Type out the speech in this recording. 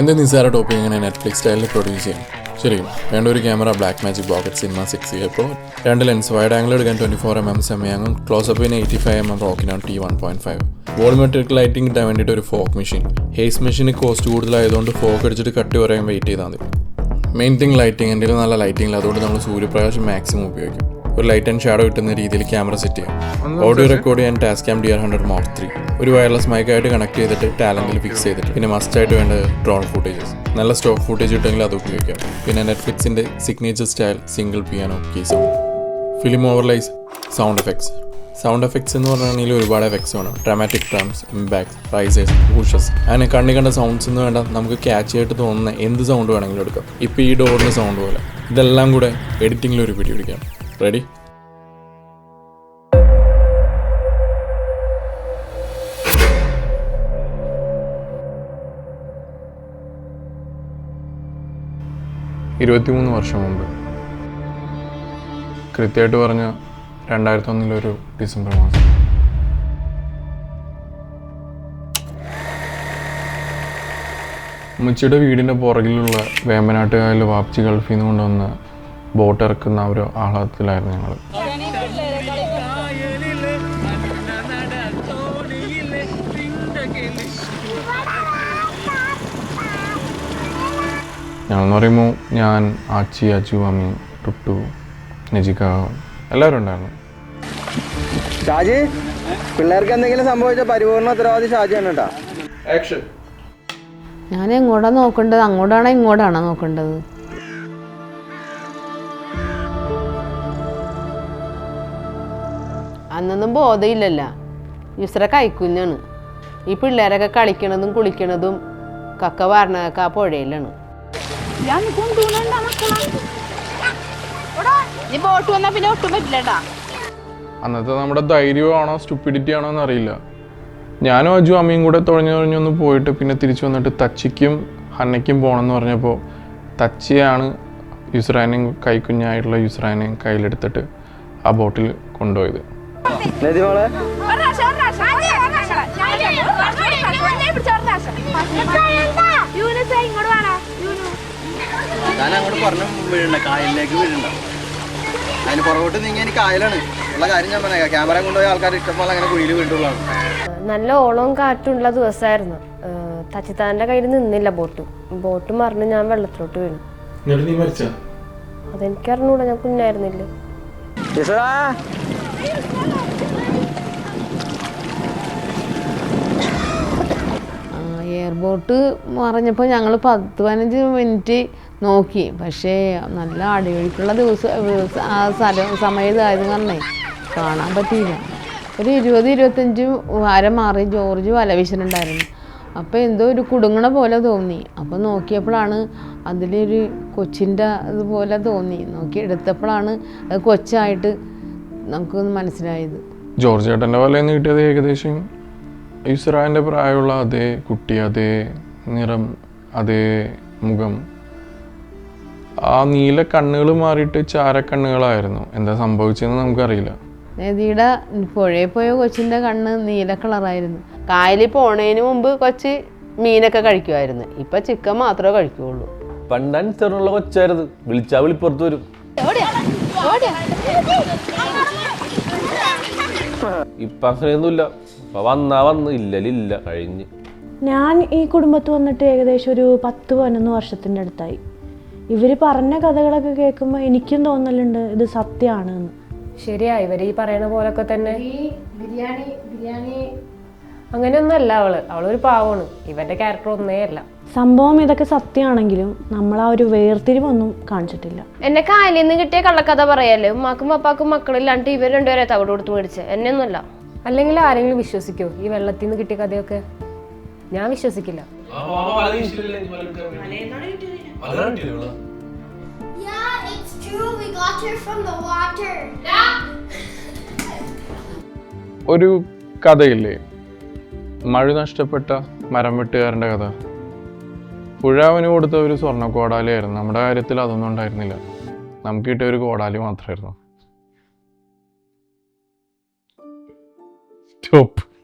എന്ത് നിസ്സാര ടോപ്പ് ഇങ്ങനെ നെറ്റ്ഫ്ലിക്സ് സ്റ്റൈലിൽ പ്രൊഡ്യൂസ് ചെയ്യും ശരിക്കും വേണ്ട ഒരു camera black magic pocket cinema six year pro രണ്ട് ലെൻസ് വൈഡ് ആംഗിൾ എടുക്കാൻ ട്വന്റി ഫോർ എം എം സെമിയാങ്ങും ക്ലോസപ്പിന് eighty five M M റോക്കിനാണ് T one point five volumetric lighting കിട്ടാൻ വേണ്ടിയിട്ട് ഒരു ഫോക്ക് മെഷീൻ ഹേസ് മെഷീന് കോസ്റ്റ് കൂടുതലായതുകൊണ്ട് ഫോക്ക് അടിച്ചിട്ട് കട്ട് പറയാൻ വെയിറ്റ് ചെയ്താൽ മതി. മെയിൻ തിങ് ലൈറ്റിംഗ് എന്റെ നല്ല ലൈറ്റിംഗ് അതുകൊണ്ട് നമ്മൾ സൂര്യപ്രകാശം മാക്സിമം ഉപയോഗിക്കും. ഒരു ലൈറ്റ് ആൻഡ് ഷാഡോ കിട്ടുന്ന രീതിയിൽ ക്യാമറ സെറ്റ് ചെയ്യാം. ഓഡിയോ റെക്കോർഡ് ചെയ്യാൻ Tascam D R hundred mark three ഒരു വയർലെസ് മൈക്കായിട്ട് കണക്ട് ചെയ്തിട്ട് ടാലന്റിൽ ഫിക്സ് ചെയ്തിട്ട് പിന്നെ മസ്റ്റ് ആയിട്ട് വേണ്ട ഡ്രോൺ ഫുട്ടേജസ് നല്ല സ്റ്റോക്ക് ഫുട്ടേജ് കിട്ടുമെങ്കിൽ അത് ഉപയോഗിക്കാം. പിന്നെ നെറ്റ്ഫ്ലിക്സിന്റെ signature style single piano key sound film overlays sound effects sound effects എന്ന് പറഞ്ഞാൽ ഒരുപാട് എഫക്ട്സ് വേണം. Dramatic drums impacts risers whooshes അങ്ങനെ കണ്ണി കണ്ട സൗണ്ട്സ് എന്ന് വേണ്ട. നമുക്ക് ക്യാച്ച് ആയിട്ട് തോന്നുന്ന എന്ത് സൗണ്ട് വേണമെങ്കിലും എടുക്കാം. ഇപ്പോൾ ഈ ഡോറിന്റെ സൗണ്ട് പോലെ. ഇതെല്ലാം കൂടെ എഡിറ്റിങ്ങിൽ ഒരു പിടി പിടിക്കാം റെഡി ഇരുപത്തിമൂന്ന് വർഷം മുമ്പ്. കൃത്യമായിട്ട് പറഞ്ഞ രണ്ടായിരത്തി ഒന്നിലൊരു ഡിസംബർ മാസം. ഉമ്മച്ചിയുടെ വീടിന്റെ പുറകിലുള്ള വേമ്പനാട്ടുകായൽ വാപ്ചി ഗൾഫിൽ നിന്ന് കൊണ്ടുവന്ന് ബോട്ട് ഇറക്കുന്ന ഒരു ആഹ്ലാദത്തിലായിരുന്നു ഞങ്ങൾ. ഞങ്ങളെന്ന് പറയുമ്പോൾ ഞാൻ ആച്ചി അച്ചു അമ്മി ടുട്ടു നജിക എല്ലാവരും ഉണ്ടായിരുന്നു. ഷാജി പിള്ളേർക്ക് എന്തെങ്കിലും സംഭവിച്ച പരിപൂർണ ഉത്തരവാദി ഷാജിയാണ് കേട്ടോ. ആക്ഷൻ ഞാൻ എങ്ങോട്ടാണ് നോക്കേണ്ടത്? അങ്ങോട്ടാണോ ഇങ്ങോട്ടാണോ നോക്കേണ്ടത്? അന്നൊന്നും ബോധമില്ലല്ല യുസ്ര കൈക്കുഞ്ഞാണ്. ഈ പിള്ളേരൊക്കെ കളിക്കണതും കുളിക്കണതും കക്ക വരണതൊക്കെ ആ പുഴയിലാണ്. നീ ബോട്ട് വന്നാ പിന്നെ ഒട്ടും അന്നത്തെ നമ്മുടെ ധൈര്യമാണോ സ്റ്റുപ്പിഡിറ്റി ആണോ എന്നറിയില്ല. ഞാനും അജു അമ്മയും കൂടെ തുഴഞ്ഞു തുഴഞ്ഞൊന്ന് പോയിട്ട് പിന്നെ തിരിച്ചു വന്നിട്ട് തച്ചിക്കും ഹന്നയ്ക്കും പോകണമെന്ന് പറഞ്ഞപ്പോൾ തച്ചിയാണ് യുസ്രാനെയും കൈക്കുഞ്ഞായിട്ടുള്ള യുസ്രാനെയും കയ്യിലെടുത്തിട്ട് ആ ബോട്ടിൽ കൊണ്ടുപോയത്. നദി മോളെ. ഇങ്ങോട്ട് വേണോ ഞാൻ അങ്ങോട്ട് പറഞ്ഞു വീഴണ്ട കായലിലേക്ക് വീഴണ്ട അതിന് പുറകോട്ട് നീങ്ങി എനിക്ക് കായലാണ്. ഉള്ള കാര്യം ഞാൻ പറയാം ക്യാമറ കൊണ്ടുപോയി ആൾക്കാർ ഇഷ്ടംപോലെ അങ്ങനെ കുഴിയിൽ വീണ്ടുള്ളതാണ് നല്ല ഓളവും കാറ്റുള്ള ദിവസമായിരുന്നു. തച്ചിത്താന്റെ കയ്യിൽ നിന്നില്ല ബോട്ട്. ബോട്ട് മറിഞ്ഞ് ഞാൻ വെള്ളത്തിലോട്ട് വീണു. എന്നിട്ട് നീ മരിച്ച? അതെനിക്കറിഞ്ഞൂടാ ഞാൻ കുഞ്ഞായിരുന്നില്ല? എയർബോട്ട് മറിഞ്ഞപ്പോൾ ഞങ്ങൾ പത്ത് പതിനഞ്ച് മിനിറ്റ് നോക്കി. പക്ഷേ നല്ല അടിയൊഴുക്കുള്ള ദിവസം ആ സ്ഥലം സമയത്തായത് കാരണേ കാണാൻ പറ്റിയില്ല. ഒരു ഇരുപത് ഇരുപത്തഞ്ച് വാരം മാറി ജോർജ് വല വീശുന്നുണ്ടായിരുന്നു അപ്പോൾ എന്തോ ഒരു കുടുങ്ങണ പോലെ തോന്നി. അപ്പോൾ നോക്കിയപ്പോഴാണ് അതിലൊരു കൊച്ചിന്റെ ഇതുപോലെ തോന്നി. നോക്കി എടുത്തപ്പോഴാണ് അത് കൊച്ചായിട്ട് നമുക്കൊന്ന് മനസ്സിലായത്. ജോർജ് ചേട്ടന്റെ വലയിൽ നിന്ന് കിട്ടിയത് ഏകദേശം യുസ്രാന്റെ പ്രായമുള്ള അതേ കുട്ടി അതേ നിറം അതേ മുഖം. ആ നീല കണ്ണുകൾ മാറിയിട്ട് ചാരക്കണ്ണുകളായിരുന്നു. എന്താ സംഭവിച്ചതെന്ന് നമുക്കറിയില്ല. നദിയുടെ പുഴയിൽ പോയ കൊച്ചിന്റെ കണ്ണ് നീല കളറായിരുന്നു. കായലിൽ പോണതിന് മുമ്പ് കൊച്ച് മീനൊക്കെ കഴിക്കുമായിരുന്നു. ഇപ്പം ചിക്കൻ മാത്രമേ കഴിക്കുകയുള്ളൂ പണ്ടാൻ ചെറുള്ള കൊച്ചായിരുന്നു. വിളിച്ചാ വിളിപ്പുറത്ത് വരും. ഇപ്പൊ അങ്ങനെയൊന്നുമില്ല. ഇപ്പൊ വന്നാ വന്ന് ഇല്ലലില്ല കഴിഞ്ഞ്. ഞാൻ ഈ കുടുംബത്ത് വന്നിട്ട് ഏകദേശം ഒരു പത്ത് പതിനൊന്ന് വർഷത്തിന്റെ അടുത്തായി. ഇവർ പറഞ്ഞ കഥകളൊക്കെ കേൾക്കുമ്പോൾ എനിക്കും തോന്നലുണ്ട് ഇത് സത്യമാണ് എന്ന് ശരിയാ ഇവർ ഈ പറയണ പോലൊക്കെ തന്നെ. ബിരിയാണി ബിരിയാണി അങ്ങനെയൊന്നുമല്ല അവൾ. അവളൊരു പാവമാണ്. ഇവന്റെ ക്യാരക്ടർ ഒന്നേ അല്ല സംഭവം ഇതൊക്കെ സത്യമാണെങ്കിലും നമ്മൾ ആ ഒരു വേർതിരിവൊന്നും കാണിച്ചിട്ടില്ല. എന്നെ കായലിൽ നിന്ന് കിട്ടിയ കള്ളക്കഥ പറയല്ലേ? ഉമ്മാക്കും പപ്പാക്കും മക്കളില്ലാണ്ട് ഇവർ രണ്ടുപേരെ തവിട് കൊടുത്ത് മേടിച്ച്. എന്നെ ഒന്നുമല്ല അല്ലെങ്കിൽ ആരെങ്കിലും വിശ്വസിക്കോ ഈ വെള്ളത്തിൽ നിന്ന് കിട്ടിയ കഥയൊക്കെ? ഞാൻ വിശ്വസിക്കില്ല. Yeah, it's true. We got her from the water. ഒരു കഥയില്ലേ? മഴ നഷ്ടപ്പെട്ട മരം വെട്ടുകാരന്റെ കഥ. പുഴ അവന് കൊടുത്ത ഒരു സ്വർണ കോടാലിയായിരുന്നു നമ്മുടെ കാര്യത്തിൽ അതൊന്നും ഉണ്ടായിരുന്നില്ല. നമുക്ക് കിട്ടിയ ഒരു കോടാലി മാത്രമായിരുന്നു. സ്റ്റോപ്പ്.